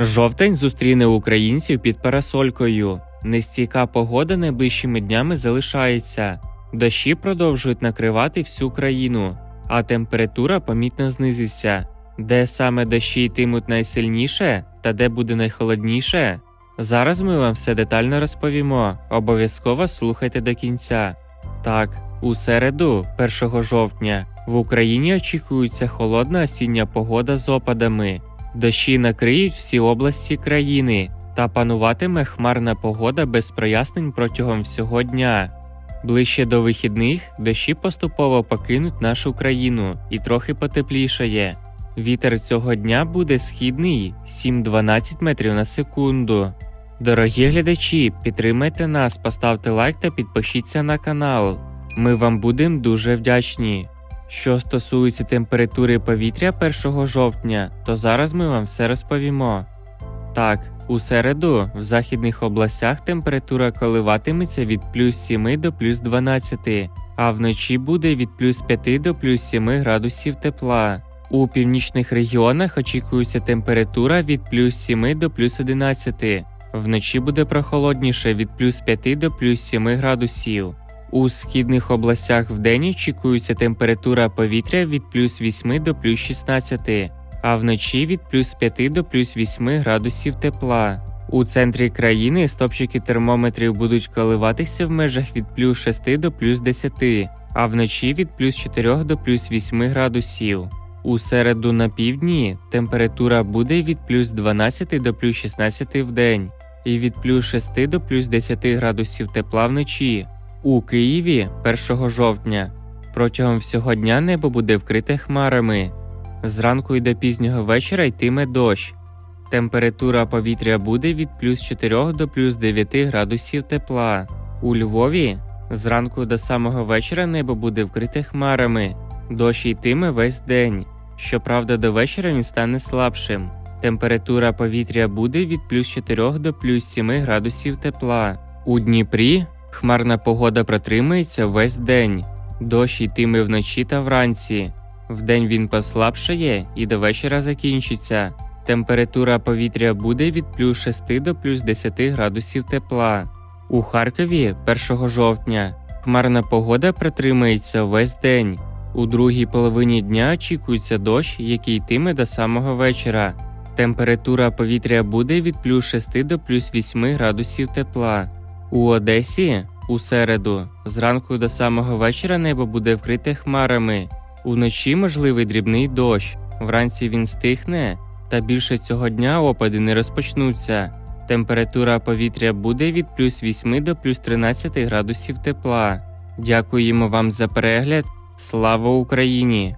Жовтень зустріне українців під парасолькою. Нестійка погода найближчими днями залишається. Дощі продовжують накривати всю країну, а температура помітно знизиться. Де саме дощі йтимуть найсильніше та де буде найхолодніше? Зараз ми вам все детально розповімо. Обов'язково слухайте до кінця. Так, у середу, 1 жовтня, в Україні очікується холодна осіння погода з опадами. Дощі накриють всі області країни, та пануватиме хмарна погода без прояснень протягом всього дня. Ближче до вихідних дощі поступово покинуть нашу країну і трохи потеплішає. Вітер цього дня буде східний 7-12 метрів на секунду. Дорогі глядачі, підтримайте нас, поставте лайк та підпишіться на канал. Ми вам будемо дуже вдячні. Що стосується температури повітря 1 жовтня, то зараз ми вам все розповімо. Так, у середу в західних областях температура коливатиметься від плюс 7 до плюс 12, а вночі буде від плюс 5 до плюс 7 градусів тепла. У північних регіонах очікується температура від плюс 7 до плюс 11. Вночі буде прохолодніше від плюс 5 до плюс 7 градусів. У східних областях вдень очікується температура повітря від плюс 8 до плюс 16, а вночі від плюс 5 до плюс 8 градусів тепла. У центрі країни стопчики термометрів будуть коливатися в межах від плюс 6 до плюс 10, а вночі від плюс 4 до плюс 8 градусів. У середу на півдні температура буде від плюс 12 до плюс 16 в день і від плюс 6 до плюс 10 градусів тепла вночі. У Києві 1 жовтня протягом всього дня небо буде вкрите хмарами. Зранку і до пізнього вечора йтиме дощ. Температура повітря буде від плюс 4 до плюс 9 градусів тепла. У Львові зранку до самого вечора небо буде вкрите хмарами. Дощ йтиме весь день. Щоправда, до вечора він стане слабшим. Температура повітря буде від плюс 4 до плюс 7 градусів тепла. У Дніпрі хмарна погода протримається весь день. Дощ йтиме вночі та вранці. Вдень він послабшає і до вечора закінчиться. Температура повітря буде від плюс 6 до плюс 10 градусів тепла. У Харкові 1 жовтня хмарна погода протримається весь день. У другій половині дня очікується дощ, який йтиме до самого вечора. Температура повітря буде від плюс 6 до плюс 8 градусів тепла. У Одесі у середу зранку до самого вечора небо буде вкрите хмарами. Уночі можливий дрібний дощ. Вранці він стихне, та більше цього дня опади не розпочнуться. Температура повітря буде від плюс 8 до плюс 13 градусів тепла. Дякуємо вам за перегляд. Слава Україні!